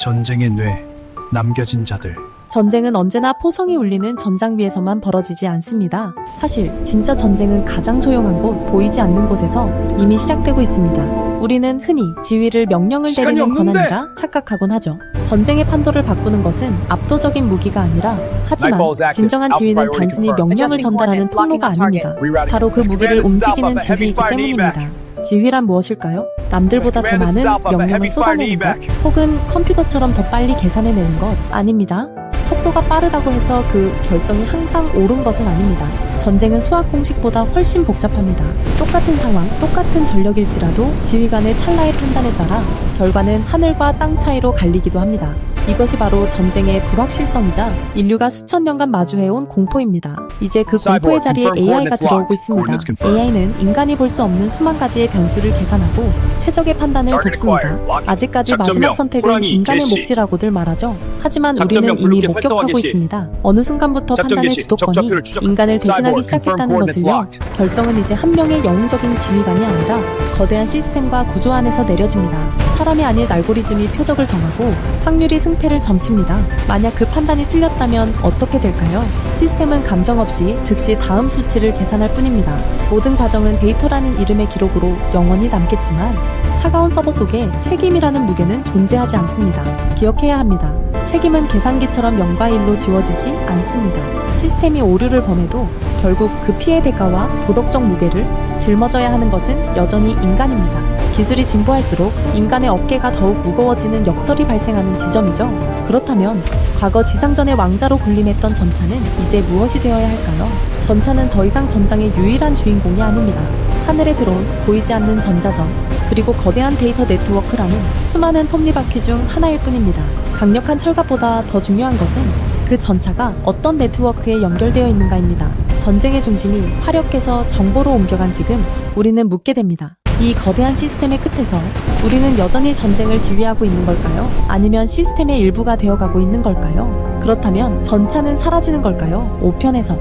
전쟁의 뇌, 남겨진 자들. 전쟁은 언제나 포성이 울리는 전장비에서만 벌어지지 않습니다. 사실 진짜 전쟁은 가장 조용한 곳, 보이지 않는 곳에서 이미 시작되고 있습니다. 우리는 흔히 지휘를 명령을 내리는 없는데! 권한이라 착각하곤 하죠. 전쟁의 판도를 바꾸는 것은 압도적인 무기가 아니라 하지만. 진정한 지휘는 단순히. 명령을 전달하는 통로가. 아닙니다. 바로 그 무기를 움직이는 지휘이기 때문입니다. 지휘란 무엇일까요? 남들보다 더 많은 명령을 쏟아내는 것. 혹은 컴퓨터처럼 더 빨리 계산해내는 것 아닙니다. 속도가 빠르다고 해서 그 결정이 항상 옳은 것은 아닙니다. 전쟁은 수학 공식보다 훨씬 복잡합니다. 똑같은 상황, 똑같은 전력일지라도 지휘관의 찰나의 판단에 따라 결과는 하늘과 땅 차이로 갈리기도 합니다. 이것이 바로 전쟁의 불확실성이자 인류가 수천 년간 마주해온 공포입니다. 이제 그 공포의 자리에 AI가 들어오고. 있습니다. AI는 인간이 볼 수 없는 수만 가지의 변수를 계산하고 최적의 판단을 돕습니다. 아직까지 마지막 선택은 인간의. 몫이라고들 말하죠. 하지만 우리는 이미 목격하고. 있습니다. 어느 순간부터 판단의. 주도권이. 인간을 대신하기 시작했다는 locked. 결정은 이제 한 명의 영웅적인 지휘관이 아니라 거대한 시스템과 구조 안에서 내려집니다. 사람이 아닌 알고리즘이 표적을 정하고 확률이 승패를 점칩니다. 만약 그 판단이 틀렸다면 어떻게 될까요? 시스템은 감정 없이 즉시 다음 수치를 계산할 뿐입니다. 모든 과정은 데이터라는 이름의 기록으로 영원히 남겠지만 차가운 서버 속에 책임이라는 무게는 존재하지 않습니다. 기억해야 합니다. 책임은 계산기처럼 0과 1로 지워지지 않습니다. 시스템이 오류를 범해도 결국 그 피해 대가와 도덕적 무게를 짊어져야 하는 것은 여전히 인간입니다. 기술이 진보할수록 인간의 어깨가 더욱 무거워지는 역설이 발생하는 지점이죠. 그렇다면 과거 지상전의 왕자로 군림했던 전차는 이제 무엇이 되어야 할까요? 전차는 더 이상 전장의 유일한 주인공이 아닙니다. 하늘에 들어온 보이지 않는 전자전, 그리고 거대한 데이터 네트워크라는 수많은 톱니바퀴 중 하나일 뿐입니다. 강력한 철갑보다 더 중요한 것은 그 전차가 어떤 네트워크에 연결되어 있는가입니다. 전쟁의 중심이 화력에서 정보로 옮겨간 지금 우리는 묻게 됩니다. 이 거대한 시스템의 끝에서 우리는 여전히 전쟁을 지휘하고 있는 걸까요? 아니면 시스템의 일부가 되어가고 있는 걸까요? 그렇다면 전차는 사라지는 걸까요? 5편에서